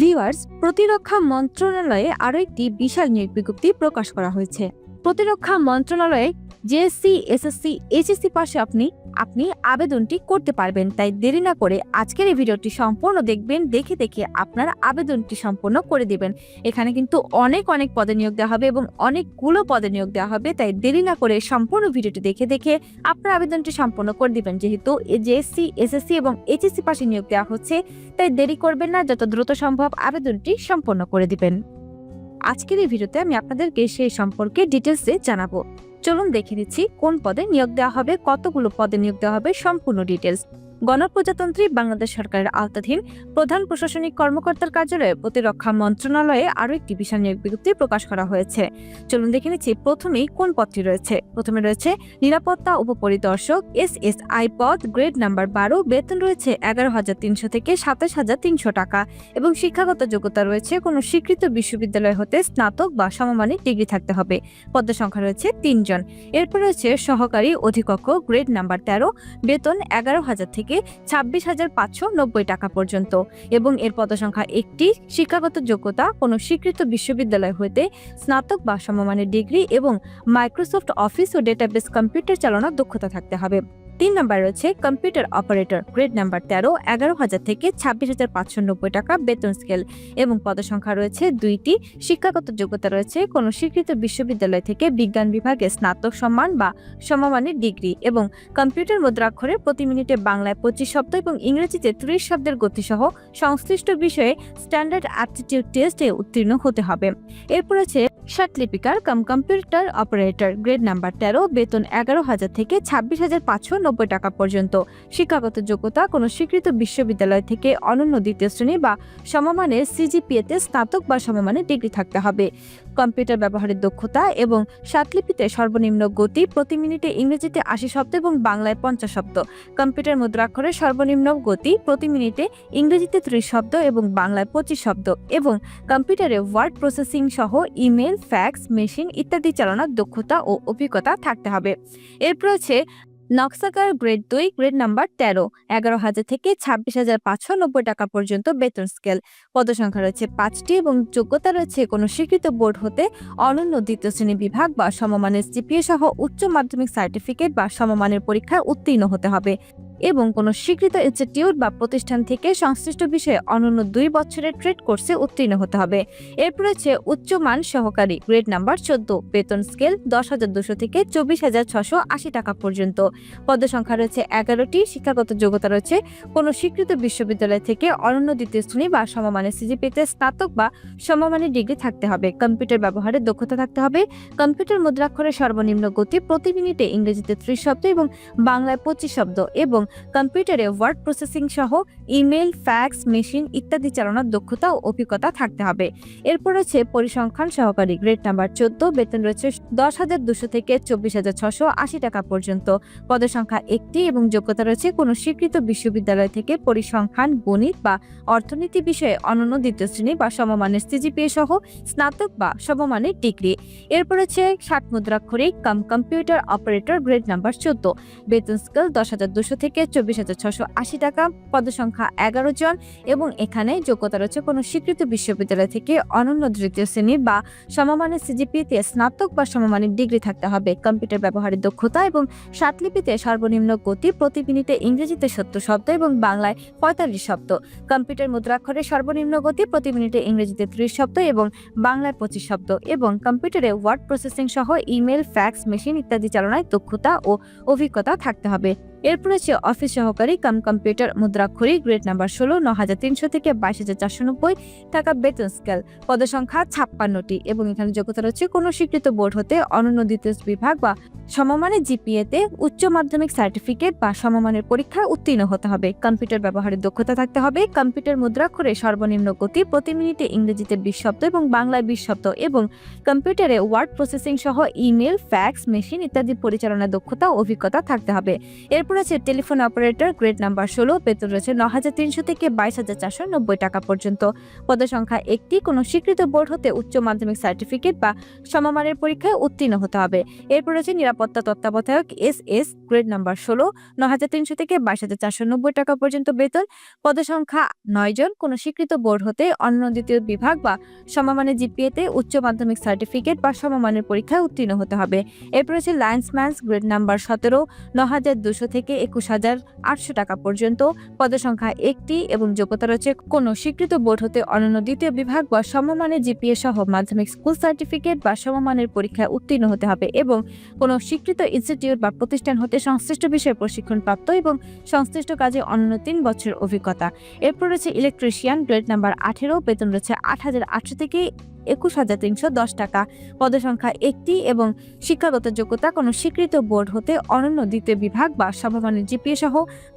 Viewers, প্রতিরক্ষা মন্ত্রণালয়ে আরও একটি বিশাল নিয়োগ বিজ্ঞপ্তি প্রকাশ করা হয়েছে। প্রতিরক্ষা মন্ত্রণালয়ে জেএসসি এসএসসি এইচএসসি পাশে আপনি আপনি আবেদনটি করতে পারবেন, তাই দেরি না করে আজকের এই ভিডিওটি সম্পূর্ণ দেখবেন, দেখে দেখে আপনার আবেদনটি সম্পূর্ণ করে দিবেন। এখানে কিন্তু অনেক অনেক পদে নিয়োগ দেওয়া হবে এবং অনেকগুলো পদে নিয়োগ দেওয়া হবে, তাই দেরি না করে সম্পূর্ণ ভিডিওটি দেখে দেখে আপনার আবেদনটি সম্পূর্ণ করে দিবেন। যেহেতু জেএসসি এসএসসি এবং এইচএসসি পাশে নিয়োগ দেওয়া হচ্ছে, তাই দেরি করবেন না, যত দ্রুত সম্ভব আবেদনটি সম্পন্ন করে দিবেন। আজকের এই ভিডিওতে আমি আপনাদেরকে সেই সম্পর্কে ডিটেলসে জানাব। চলুন দেখে নিচ্ছি কোন পদে নিয়োগ দেওয়া হবে, কতগুলো পদে নিয়োগ দেওয়া হবে, সম্পূর্ণ ডিটেলস গণপ্রজাতন্ত্রী বাংলাদেশ সরকারের আওতাধীন প্রধান প্রশাসনিক কর্মকর্তার কার্যালয়ে প্রতিরক্ষা মন্ত্রণালয়ে আরও একটি বিশাল নিয়োগ বিজ্ঞপ্তি প্রকাশ করা হয়েছে। চলুন দেখে নিচ্ছি প্রথমেই কোন পদটি রয়েছে। প্রথমে রয়েছে নিরাপত্তা উপপরিদর্শক এস এস আই পদ, গ্রেড নাম্বার বারো, বেতন রয়েছে এগারো হাজার তিনশো থেকে সাতাশ হাজার তিনশো টাকা এবং শিক্ষাগত যোগ্যতা রয়েছে কোনো স্বীকৃত বিশ্ববিদ্যালয় হতে স্নাতক বা সমমানের ডিগ্রি থাকতে হবে। পদ সংখ্যা রয়েছে তিনজন। এরপর রয়েছে সহকারী অধিকক্ষ, গ্রেড নাম্বার তেরো, বেতন এগারো হাজার থেকে ছাব্বিশ হাজার পাঁচশো নব্বই টাকা পর্যন্ত। এবং এর পদসংখ্যা একটি, শিক্ষাগত যোগ্যতা কোনো স্বীকৃত বিশ্ববিদ্যালয় হতে স্নাতক বা সমমানের ডিগ্রি এবং মাইক্রোসফট অফিস ও ডেটাবেস কম্পিউটার চালানোর দক্ষতা থাকতে হবে। তিন নম্বর রয়েছে কম্পিউটার অপারেটর গ্রেড নাম্বার তেরো, এগারো হাজার থেকে ছাব্বিশ হাজার পাঁচশো নব্বই টাকা বেতন স্কেল এবং পদসংখ্যা রয়েছে দুইটি। শিক্ষাগত যোগ্যতা রয়েছে কোনো স্বীকৃত বিশ্ববিদ্যালয় থেকে বিজ্ঞান বিভাগে স্নাতক সম্মান বা সমমানের ডিগ্রি এবং কম্পিউটার মুদ্রাক্ষরে প্রতি মিনিটে বাংলায় পঁচিশ শব্দ এবং ইংরেজিতে ত্রিশ শব্দের গতিসহ সংশ্লিষ্ট বিষয়ে স্ট্যান্ডার্ড অ্যাপটিটিউড টেস্টে উত্তীর্ণ হতে হবে। এরপর আছে লিপিকার cum computer operator, grade number তেরো, বেতন এগারো হাজার থেকে ছাব্বিশ হাজার পাঁচশো নব্বই টাকা পর্যন্ত। শিক্ষাগত যোগ্যতা কোনো স্বীকৃত বিশ্ববিদ্যালয় থেকে অনন্য দ্বিতীয় শ্রেণি বা সমমানের সিজিপিএতে স্নাতক বা সমমানের ডিগ্রি থাকতে হবে। কম্পিউটার ব্যবহারের দক্ষতা এবং সাতলিপিতে সর্বনিম্ন গতি প্রতি মিনিটে ইংরেজিতে আশি শব্দ এবং বাংলায় পঞ্চাশ শব্দ। কম্পিউটার মুদ্রাক্ষরের সর্বনিম্ন গতি প্রতি মিনিটে ইংরেজিতে ত্রিশ শব্দ এবং বাংলায় পঁচিশ শব্দ এবং কম্পিউটারে ওয়ার্ড প্রসেসিং সহ ইমেল, ফ্যাক্স, মেশিন ইত্যাদি চালানোর দক্ষতা ও অভিজ্ঞতা থাকতে হবে। এরপর আছে নকশাকার গ্রেড দুই, গ্রেড নাম্বার তেরো, এগারো হাজার থেকে ছাব্বিশ হাজার পাঁচশো নব্বই টাকা পর্যন্ত বেতন স্কেল। পদসংখ্যা রয়েছে পাঁচটি এবং যোগ্যতা রয়েছে কোনো স্বীকৃত বোর্ড হতে অনন্য দ্বিতীয় শ্রেণি বিভাগ বা সমমানের সিপিএ সহ উচ্চ মাধ্যমিক সার্টিফিকেট বা সমমানের পরীক্ষায় উত্তীর্ণ হতে হবে। এবং কোনো স্বীকৃত ইনস্টিটিউট বা প্রতিষ্ঠান থেকে সংশ্লিষ্ট বিষয়ে অনন্য দুই বছরের ট্রেড কোর্সে উত্তীর্ণ হতে হবে। এরপর রয়েছে উচ্চমান সহকারী গ্রেড নাম্বার চোদ্দ, বেতন স্কেল দশ হাজার দুশো থেকে চব্বিশ হাজার ছশো আশি টাকা পর্যন্ত। পদ সংখ্যা রয়েছে এগারোটি, শিক্ষাগত যোগ্যতা রয়েছে কোনো স্বীকৃত বিশ্ববিদ্যালয় থেকে অনন্য দ্বিতীয় শ্রেণি বা সমমানের সিজিপিতে স্নাতক বা সমমানের ডিগ্রি থাকতে হবে। কম্পিউটার ব্যবহারের দক্ষতা থাকতে হবে। কম্পিউটার মুদ্রাক্ষরের সর্বনিম্ন গতি প্রতি মিনিটে ইংরেজিতে ত্রিশ শব্দ এবং বাংলায় পঁচিশ শব্দ এবং কম্পিউটারে ওয়ার্ড প্রসেসিং সহ ইমেল, ফ্যাক্স, মেশিন ইত্যাদি চালানোর দক্ষতা ও অভিজ্ঞতা থাকতে হবে। এরপর রয়েছে পরিসংখ্যান সহকারী। গ্রেড নাম্বার চোদ্দ, বেতন রয়েছে দশ হাজার দুশো থেকে চব্বিশ হাজার ছশো আশি টাকা পর্যন্ত। পদের একটি এবং যোগ্যতা রয়েছে কোনো স্বীকৃত বিশ্ববিদ্যালয় থেকে পরিসংখ্যান, গণিত বা অর্থনীতি বিষয়ে অনন্য দ্বিতীয় শ্রেণি বা সমমানের সিজিপিএ সহ স্নাতক বা সমমানের ডিগ্রি। এরপর রয়েছে ষাট মুদ্রাক্ষরিক, cum computer operator, grade number চোদ্দ। বেতন স্কেল দশ হাজার দুশো থেকে চব্বিশ হাজার ছশো আশি টাকা। পদসংখ্যা এগারো জন এবং এখানে যোগ্যতা রয়েছে কোনো স্বীকৃত বিশ্ববিদ্যালয় থেকে অনন্য তৃতীয় শ্রেণি বা সমমানের সিজিপিতে স্নাতক বা সমমানের ডিগ্রি থাকতে হবে। কম্পিউটার ব্যবহারের দক্ষতা এবং সাতলিপিতে সর্বনিম্ন গতি প্রতি মিনিটে ইংরেজিতে সত্তর শব্দ এবং বাংলায় পঁয়তাল্লিশ শব্দ। কম্পিউটার মুদ্রাক্ষরে সর্বনিম্ন গতি প্রতি মিনিটে ইংরেজিতে ত্রিশ শব্দ এবং বাংলায় পঁচিশ শব্দ এবং কম্পিউটারে ওয়ার্ড প্রসেসিং সহ ইমেল, ফ্যাক্স, মেশিন ইত্যাদি চালনায় দক্ষতা ও অভিজ্ঞতা থাকতে হবে। এরপর আছে অফিস সহকারী কাম কম্পিউটার মুদ্রাক্ষরী গ্রেড নাম্বার ষোলো ন হাজার তিনশো থেকে বাইশ হাজার চারশো নব্বই টাকা বেতন স্কেল পদসংখ্যা ছাপ্পান্নটি এবং এখানে যোগ্যতা রয়েছে কোনো স্বীকৃত বোর্ড হতে অনন্য দ্বিতীয় বিভাগ বা সমমানের জিপিএতে উচ্চ মাধ্যমিক সার্টিফিকেট বা সমমানের পরীক্ষায় উত্তীর্ণ হতে হবে। কম্পিউটার ব্যবহারের দক্ষতা থাকতে হবে। কম্পিউটার মুদ্রাক্ষরে সর্বনিম্ন গতি প্রতি মিনিটে ইংরেজিতে বিশ শব্দ এবং বাংলায় বিশ শব্দ এবং কম্পিউটারে ওয়ার্ড প্রসেসিং সহ ইমেল ফ্যাক্স মেশিন ইত্যাদি পরিচালনার দক্ষতা অভিজ্ঞতা থাকতে হবে। এরপর আছে টেলিফোন অপারেটর গ্রেড নাম্বার ষোলো, বেতন রয়েছে ন থেকে বাইশ টাকা পর্যন্ত। পদের সংখ্যা একটি, কোনো স্বীকৃত বোর্ড হতে উচ্চ মাধ্যমিক সার্টিফিকেট বা সমমানের পরীক্ষায় উত্তীর্ণ হতে হবে। এরপর রয়েছে নিরাপত্তা তত্ত্বাবধায়ক এস এস, গ্রেড নাম্বার ষোলো ন থেকে বাইশ টাকা পর্যন্ত বেতন। পদের সংখ্যা নয় জন, কোনো স্বীকৃত বোর্ড হতে অন্য দ্বিতীয় বিভাগ বা সমমানের জিপিএতে উচ্চ মাধ্যমিক সার্টিফিকেট বা সমমানের পরীক্ষায় উত্তীর্ণ হতে হবে। এরপর রয়েছে লায়েন্সম্যানস গ্রেড নাম্বার সতেরো ন হাজার থেকে একুশ হাজার আটশো টাকা পর্যন্ত। পদের সংখ্যা একটি এবং যোগ্যতা রয়েছে কোনো। স্বীকৃত বোর্ড হতে অনন্য দ্বিতীয় বিভাগ বা সমমানের জিপিএ সহ মাধ্যমিক স্কুল সার্টিফিকেট বা সমমানের পরীক্ষায় উত্তীর্ণ হতে হবে এবং কোনো স্বীকৃত ইনস্টিটিউট বা প্রতিষ্ঠান হতে সংশ্লিষ্ট বিষয়ে প্রশিক্ষণপ্রাপ্ত এবং সংশ্লিষ্ট কাজে অনন্য তিন বছরের অভিজ্ঞতা। এরপর রয়েছে ইলেকট্রিশিয়ান, গ্রেড নাম্বার আঠেরো, বেতন রয়েছে আট হাজার আটশো থেকে একুশ হাজার তিনশো দশ টাকা। পদের সংখ্যা একটি এবং শিক্ষাগত যোগ্যতা কোনো স্বীকৃত বোর্ড হতে অনন্য দ্বিতীয় বিভাগ বা সমমানের জিপিএ সহ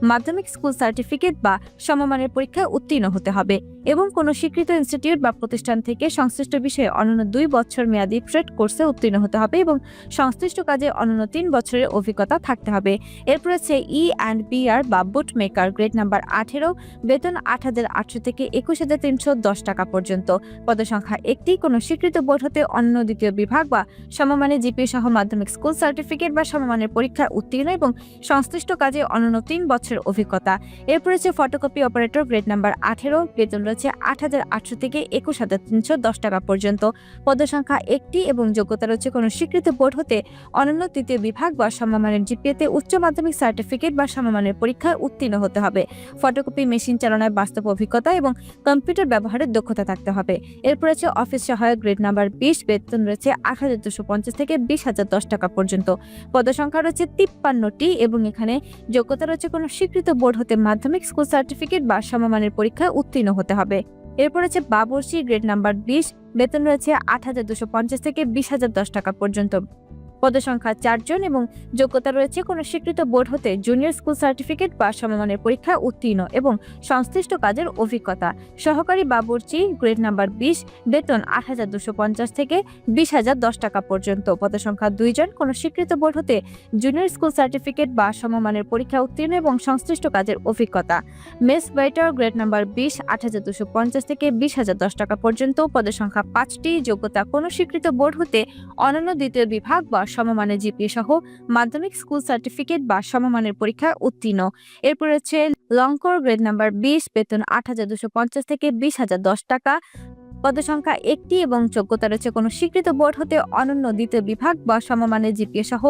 মাধ্যমিক স্কুল সার্টিফিকেট বা সমমানের পরীক্ষায় উত্তীর্ণ হতে হবে এবং কোনো স্বীকৃত ইনস্টিটিউট বা প্রতিষ্ঠান থেকে সংশ্লিষ্ট বিষয়ে অনন্য দুই বছর মেয়াদি ট্রেড কোর্সে উত্তীর্ণ হতে হবে এবং সংশ্লিষ্ট কাজে অনন্য তিন বছরের অভিজ্ঞতা থাকতে হবে। এরপর আছে ই অ্যান্ড বিআর বা বুট মেকার গ্রেড নাম্বার আঠেরো, বেতন আট হাজার আটশো থেকে একুশ হাজার তিনশো দশ টাকা পর্যন্ত। পদের সংখ্যা একটি কোনো স্বীকৃত বোর্ড হতে অন্য দ্বিতীয় বিভাগ বা সমমানের জিপি সহ মাধ্যমিক স্কুল সার্টিফিকেট বা সমমানের পরীক্ষায় উত্তীর্ণ এবং সংশ্লিষ্ট কাজে অনন্য তিন বছরের অভিজ্ঞতা। এরপর রয়েছে ফটোকপি অপারেটর গ্রেড নাম্বার আঠেরো, বেতন রয়েছে আট হাজার আটশো থেকে একুশ হাজার তিনশো দশ টাকা পর্যন্ত। পদসংখ্যা একটি এবং যোগ্যতা রয়েছে কোনো স্বীকৃত বোর্ড হতে অনন্য তৃতীয় বিভাগ বা সমমানের জিপিএতে উচ্চ মাধ্যমিক সার্টিফিকেট বা সমমানের পরীক্ষায় উত্তীর্ণ হতে হবে। ফটোকপি মেশিন চালনায় বাস্তব অভিজ্ঞতা এবং কম্পিউটার ব্যবহারের দক্ষতা থাকতে হবে। এরপর আছে অফিস সহায়ক গ্রেড নাম্বার বিশ বেতন রয়েছে আট হাজার দুশো পঞ্চাশ থেকে বিশ হাজার দশ টাকা পর্যন্ত। পদসংখ্যা রয়েছে তিপ্পান্নটি এবং এখানে যোগ্যতা রয়েছে কোনো স্বীকৃত বোর্ড হতে মাধ্যমিক স্কুল সার্টিফিকেট বা সমমানের পরীক্ষায় উত্তীর্ণ হতে হবে। এরপর আছে বাবরসি গ্রেড নাম্বার বিশ, বেতন রয়েছে আট হাজার দুশো পঞ্চাশ থেকে বিশ হাজার দশ টাকা পর্যন্ত। পদসংখ্যা চারজন এবং যোগ্যতা রয়েছে কোনো স্বীকৃত বোর্ড হতে জুনিয়র স্কুল সার্টিফিকেট বা সমমানের পরীক্ষায় উত্তীর্ণ এবং সংশ্লিষ্ট কাজের অভিজ্ঞতা। সহকারী বাবুর্চি গ্রেড নাম্বার বিশ, বেতন আট হাজার দুশো পঞ্চাশ থেকে বিশ হাজার দশ টাকা পর্যন্ত। পদসংখ্যা দুইজন কোনো স্বীকৃত বোর্ড হতে জুনিয়র স্কুল সার্টিফিকেট বা সমমানের পরীক্ষা উত্তীর্ণ এবং সংশ্লিষ্ট কাজের অভিজ্ঞতা। মেস ওয়েটার গ্রেড নাম্বার বিশ, আট হাজার দুশো পঞ্চাশ থেকে বিশ হাজার দশ টাকা পর্যন্ত। পদের সংখ্যা পাঁচটি, যোগ্যতা কোনো স্বীকৃত বোর্ড হতে অনন্য দ্বিতীয় বিভাগ বা সমমানের জিপিএ সহ মাধ্যমিক স্কুল সার্টিফিকেট বা সমমানের পরীক্ষা উত্তীর্ণ। এরপর হচ্ছে লঙ্কর গ্রেড নাম্বার বিশ, বেতন আট হাজার দুশো পঞ্চাশ থেকে বিশ হাজার দশ টাকা। পদসংখ্যা একটি এবং যোগ্যতা রয়েছে কোনো স্বীকৃত বোর্ড হতে অনন্য দ্বিতীয় বিভাগ বা সমমানের জিপিএ সহ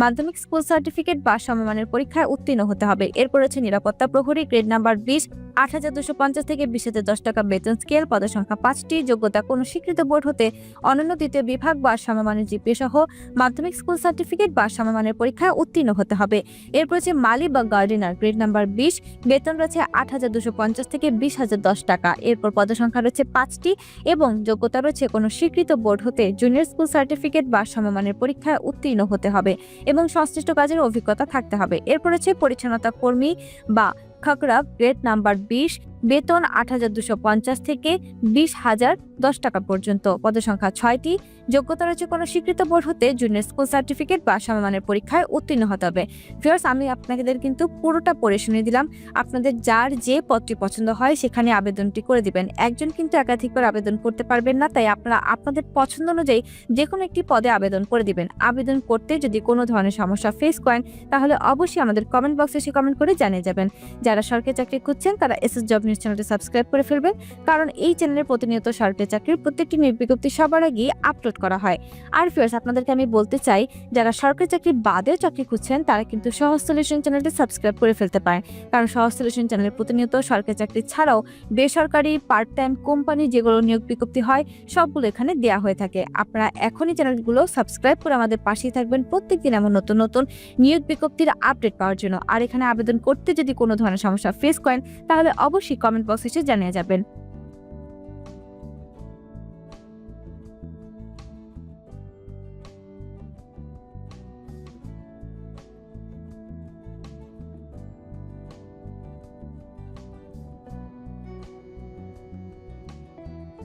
মাধ্যমিক স্কুল সার্টিফিকেট বা সমমানের পরীক্ষায় উত্তীর্ণ হতে হবে। এরপর রয়েছে নিরাপত্তা প্রহরী গ্রেড নাম্বার বিশ আট হাজার দুশো পঞ্চাশ থেকে বিশ হাজার দশ টাকা বেতন স্কেল, পদসংখ্যা পাঁচটি, যোগ্যতা কোনো স্বীকৃত বোর্ড হতে অনন্য দ্বিতীয় বিভাগ বা সমমানের জিপিএ সহ মাধ্যমিক স্কুল সার্টিফিকেট বা সমমানের পরীক্ষায় উত্তীর্ণ হতে হবে। এরপর হচ্ছে মালি বা গার্ডেনার গ্রেড নাম্বার বিশ, বেতন রয়েছে আট হাজার দুশো পঞ্চাশ থেকে বিশ হাজার দশ টাকা। এরপর পদসংখ্যা রয়েছে পাঁচটি এবং যোগ্যতা রয়েছে কোনো স্বীকৃত বোর্ড হতে জুনিয়র স্কুল সার্টিফিকেট বা সমমানের পরীক্ষায় উত্তীর্ণ হতে হবে এবং সংশ্লিষ্ট কাজের অভিজ্ঞতা থাকতে হবে। এরপর রয়েছে পরিচ্ছন্নতা কর্মী বা খাকরা গ্রেড নাম্বার বিশ, বেতন আট হাজার দুশো পঞ্চাশ থেকে বিশ হাজার দশ টাকা পর্যন্ত। পদসংখ্যা ছয়টি। যোগ্যতা রয়েছে কোনো স্বীকৃত বোর্ড হতে জুনিয়র স্কুল সার্টিফিকেট বা সমমানের পরীক্ষায় উত্তীর্ণ হতে হবে। ফিয়ার্স আমি আপনাদের কিন্তু পুরোটা পড়ে শুনে দিলাম। আপনাদের যার যে পদটি পছন্দ হয় সেখানে আবেদনটি করে দিবেন। একজন কিন্তু একাধিকবার আবেদন করতে পারবেন না, তাই আপনারা আপনাদের পছন্দ অনুযায়ী যে কোনো একটি পদে আবেদন করে দিবেন। আবেদন করতে যদি কোনো ধরনের সমস্যা ফেস করেন, তাহলে অবশ্যই আমাদের কমেন্ট বক্সে সে কমেন্ট করে জানিয়ে যাবেন। যারা সরকারি চাকরি খুঁজছেন, তারা এস এস জব নিউজ চ্যানেলটি সাবস্ক্রাইব করে ফেলবেন। কারণ এই চ্যানেলে প্রতিনিয়ত সরকারি চাকরির প্রত্যেকটি নিয়োগ বিজ্ঞপ্তি সবার আগে আপলোড করা হয়। আর ফিয়ার্স আপনাদেরকে আমি বলতে চাই, যারা সরকারি চাকরি বাদেও চাকরি খুঁজছেন, তারা কিন্তু সহজ সলিউশন চ্যানেলটি সাবস্ক্রাইব করে ফেলতে পারেন। কারণ সহজ সলিউশন চ্যানেলে প্রতিনিয়ত সরকারি চাকরি ছাড়াও বেসরকারি পার্ট টাইম কোম্পানি যেগুলো নিয়োগ বিজ্ঞপ্তি হয়, সবগুলো এখানে দেওয়া হয়ে থাকে। আপনারা এখনই চ্যানেলগুলো সাবস্ক্রাইব করে আমাদের পাশেই থাকবেন প্রত্যেকদিন এমন নতুন নতুন নিয়োগ বিজ্ঞপ্তির আপডেট পাওয়ার জন্য। আর এখানে আবেদন করতে যদি কোনো সমস্যা ফেস করেন তাহলে অবশ্যই কমেন্ট বক্সে এসে জানিয়ে যাবেন।